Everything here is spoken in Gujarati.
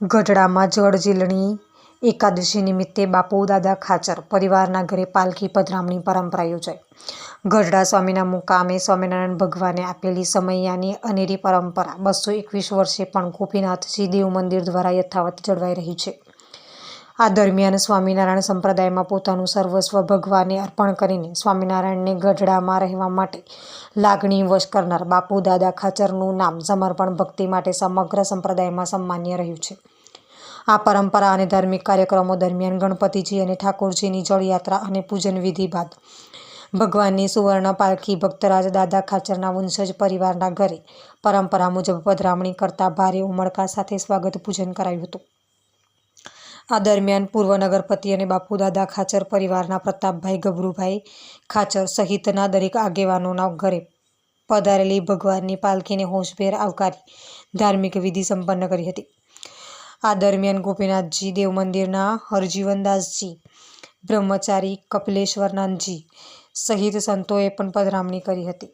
ગઢડામાં જળજીલણી એકાદશી નિમિત્તે બાપુ, દાદા, ખાચર પરિવારના ઘરે પાલખી પધરામણી પરંપરા યોજાઈ. ગઢડા સ્વામીના મુકામે સ્વામિનારાયણ ભગવાને આપેલી સમૈયાની અનેરી પરંપરા બસો એકવીસ વર્ષે પણ ગોપીનાથજી દેવ મંદિર દ્વારા યથાવત જળવાઈ રહી છે. આ દરમિયાન સ્વામિનારાયણ સંપ્રદાયમાં પોતાનું સર્વસ્વ ભગવાને અર્પણ કરીને સ્વામિનારાયણને ગઢડામાં રહેવા માટે લાગણી વશ કરનાર બાપુ દાદા ખાચરનું નામ સમર્પણ ભક્તિ માટે સમગ્ર સંપ્રદાયમાં સન્માન્ય રહ્યું છે. આ પરંપરા અને ધાર્મિક કાર્યક્રમો દરમિયાન ગણપતિજી અને ઠાકોરજીની જળયાત્રા અને પૂજન વિધિ બાદ ભગવાનની સુવર્ણ પાલખી ભક્તરાજ દાદા ખાચરના વંશજ પરિવારના ઘરે પરંપરા મુજબ પધરામણી કરતા ભારે ઉમળકા સાથે સ્વાગત પૂજન કરાયું હતું. આ દરમિયાન પૂર્વ નગરપતિ અને બાપુદાદા ખાચર પરિવારના પ્રતાપભાઈ ગભરુભાઈ ખાચર સહિતના દરેક આગેવાનોના ઘરે પધારેલી ભગવાનની પાલખીને હોશભેર આવકારી ધાર્મિક વિધિ સંપન્ન કરી હતી. આ દરમિયાન ગોપીનાથજી દેવ મંદિરના હરજીવનદાસજી, બ્રહ્મચારી કપિલેશ્વરનાથજી સહિત સંતોએ પણ પધરામણી કરી હતી.